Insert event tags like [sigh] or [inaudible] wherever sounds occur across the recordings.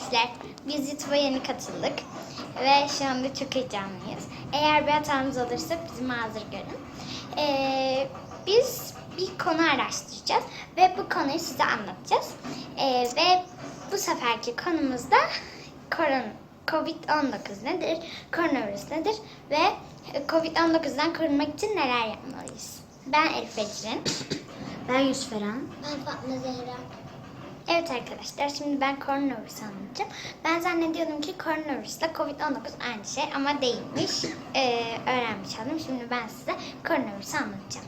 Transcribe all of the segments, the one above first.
arkadaşlar. Biz YouTube'a yeni katıldık. Ve şu anda çok heyecanlıyız. Eğer bir hatamız olursa bizi mazur görün. Ee, biz bir konu araştıracağız. Ve bu konuyu size anlatacağız. Ee, ve bu seferki konumuz da koron Covid-19 nedir? Koronavirüs nedir? Ve Covid-19'dan korunmak için neler yapmalıyız? Ben Elif Ecrin. Ben Yusuf Eren. Ben Fatma Zehra. Evet arkadaşlar şimdi ben koronavirüs anlatacağım. Ben zannediyordum ki koronavirüsle Covid-19 aynı şey ama değilmiş. [laughs] Ee, öğrenmiş oldum. Şimdi ben size koronavirüsü anlatacağım.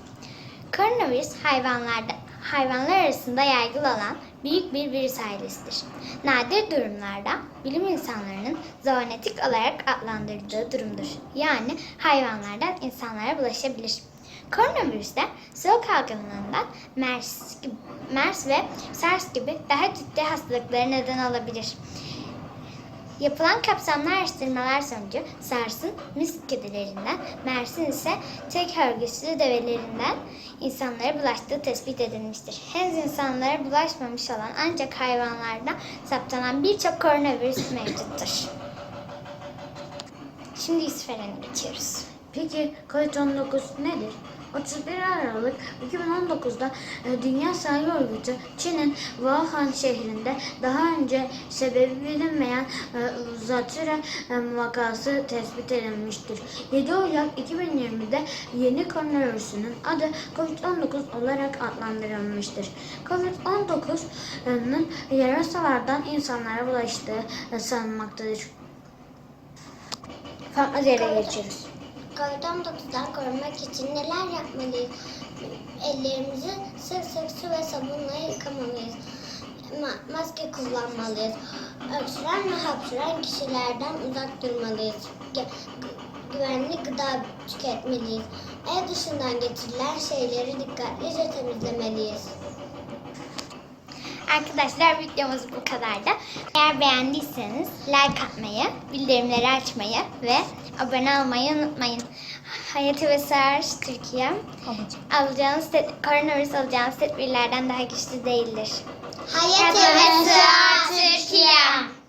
Koronavirüs hayvanlarda hayvanlar arasında yaygın olan büyük bir virüs ailesidir. Nadir durumlarda bilim insanlarının zoonotik olarak adlandırdığı durumdur. Yani hayvanlardan insanlara bulaşabilir. Koronavirüsler soğuk algınlığından MERS, MERS ve SARS gibi daha ciddi hastalıklara neden olabilir. Yapılan kapsamlı araştırmalar sonucu SARS'ın mis kedilerinden, MERS'in ise tek örgüsü develerinden insanlara bulaştığı tespit edilmiştir. Henüz insanlara bulaşmamış olan ancak hayvanlarda saptanan birçok koronavirüs mevcuttur. Şimdi İsferen'e geçiyoruz. Peki COVID-19 nedir? 31 Aralık 2019'da e, Dünya Sağlık Örgütü Çin'in Wuhan şehrinde daha önce sebebi bilinmeyen e, zatüre e, vakası tespit edilmiştir. 7 Ocak 2020'de yeni koronavirüsünün adı COVID-19 olarak adlandırılmıştır. COVID-19'ın yarasalardan insanlara bulaştığı sanılmaktadır. Fatma Zehra'ya geçiyoruz. Covid-19'dan korunmak için neler yapmalıyız? Ellerimizi sık sık su ve sabunla yıkamalıyız. Ma- maske kullanmalıyız. Öksüren ve hapşıran kişilerden uzak durmalıyız. Gü- güvenli gıda tüketmeliyiz. Ev dışından getirilen şeyleri dikkatlice temizlemeliyiz. Arkadaşlar videomuz bu kadardı. Eğer beğendiyseniz like atmayı, bildirimleri açmayı ve abone olmayı unutmayın. Hayati ve Sar Türkiye alacağınız koronavirüs alacağınız tedbirlerden daha güçlü değildir. Hayat ve Sığar Türkiye.